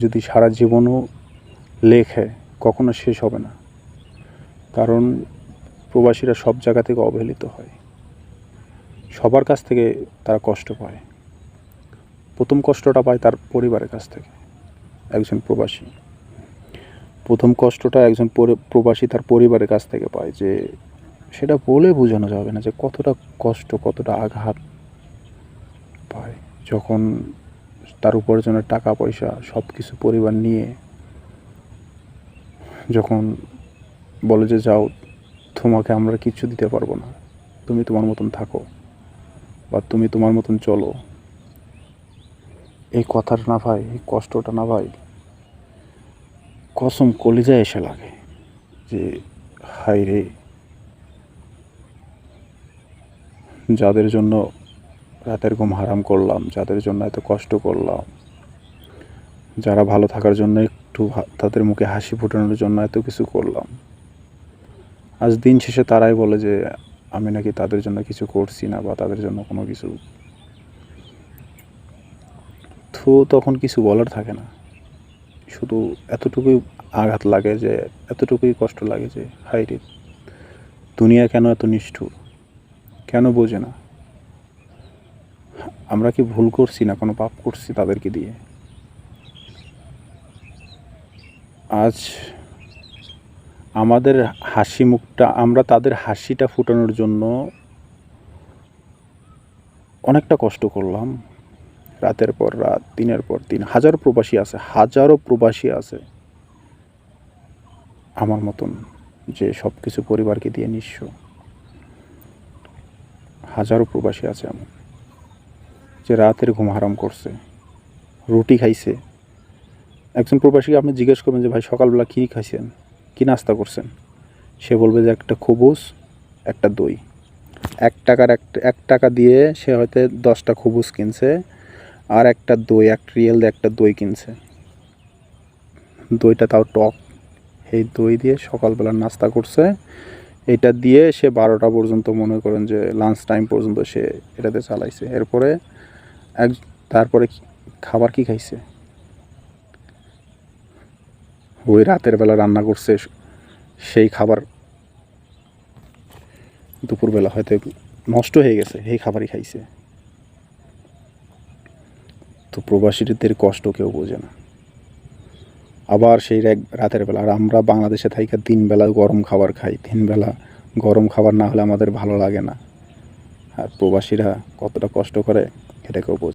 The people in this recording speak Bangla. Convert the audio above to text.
যদি সারা জীবনও লেখে, কখনো শেষ হবে না। কারণ প্রবাসীরা সব জায়গা থেকে অবহেলিত হয়। সবার কাছ থেকে তারা কষ্ট পায়। প্রথম কষ্টটা পায় তার পরিবারের কাছ থেকে, একজন প্রবাসী। প্রথম কষ্টটা একজন প্রবাসী তার পরিবারের কাছ থেকে পায় যে, সেটা বলে বোঝানো যাবে না যে কতটা কষ্ট, কতটা আঘাত পায়। যখন তার উপার্জনের টাকা, পয়সা সব কিছু পরিবার নিয়ে যখন বলে যে, যাও, তোমাকে আমরা কিচ্ছু দিতে পারব না। তুমি তোমার মতন থাকো বা তুমি তোমার মতন চলো। এই কথাটা না ভাই, এই কষ্টটা না ভাই, কসম কলিজায় এসে লাগে যে হাই রে যাদের জন্য রাতের ঘুম হারাম করলাম, যাদের জন্য এত কষ্ট করলাম। যারা ভালো থাকার জন্য একটু তাদের মুখে হাসি ফোটানোর জন্য এত কিছু করলাম। আজ দিন শেষে তারাই বলে যে, আমি নাকি তাদের জন্য কিছু করছি না বা তাদের জন্য কোনো কিছু। তো তখন কিছু বলার থাকে না। শুধু এতটুকুই আঘাত লাগে যে, এতটুকুই কষ্ট লাগে যে হাই রে, দুনিয়া কেন এত নিষ্ঠুর? কেন বোঝে না? আমরা কি ভুল করছি না, কোনো পাপ করছি তাদেরকে দিয়ে? আজ আমাদের হাসি মুখটা, আমরা তাদের হাসিটা ফুটানোর জন্য অনেকটা কষ্ট করলাম। রাতের পর রাত, দিনের পর দিন, হাজারো প্রবাসী আছে, হাজারো প্রবাসী আছে। আমার মতন যে সব কিছু পরিবারকে দিয়ে নিঃস্ব। হাজারো প্রবাসী আছে এমন যে রাতের ঘুম হারাম করছে, রুটি খাইছে। একজন প্রবাসীকে আপনি জিজ্ঞেস করবেন যে, ভাই, সকালবেলা কী খাইছেন? কী নাস্তা করছেন? সে বলবে যে, একটা খবুজ, একটা দই। এক টাকার একটা এক টাকা দিয়ে সে হয়তো দশটা খবুজ কিনছে, আর একটা দই, এক রিয়েল একটা দই কিনছে। দইটা তাও টক। এই দই দিয়ে সকালবেলা নাস্তা করছে। এটা দিয়ে সে বারোটা পর্যন্ত মনে করেন যে লাঞ্চ টাইম পর্যন্ত সে এটাতে চালাইছে। এরপরে এক, তারপরে খাবার কি খাইছে? ওই রাতের বেলা রান্না করছে সেই খাবার। দুপুরবেলা হয়তো নষ্ট হয়ে গেছে, সেই খাবারই খাইছে। তো প্রবাসীদের কষ্ট কেউ বোঝে না। আবার সেই রাতের বেলা, আর আমরা বাংলাদেশে থাইকা দিন বেলা গরম খাবার খাই। দিনবেলা গরম খাবার না হলে আমাদের ভালো লাগে না। আর প্রবাসীরা কতটা কষ্ট করে এটা কেউ বোঝে না।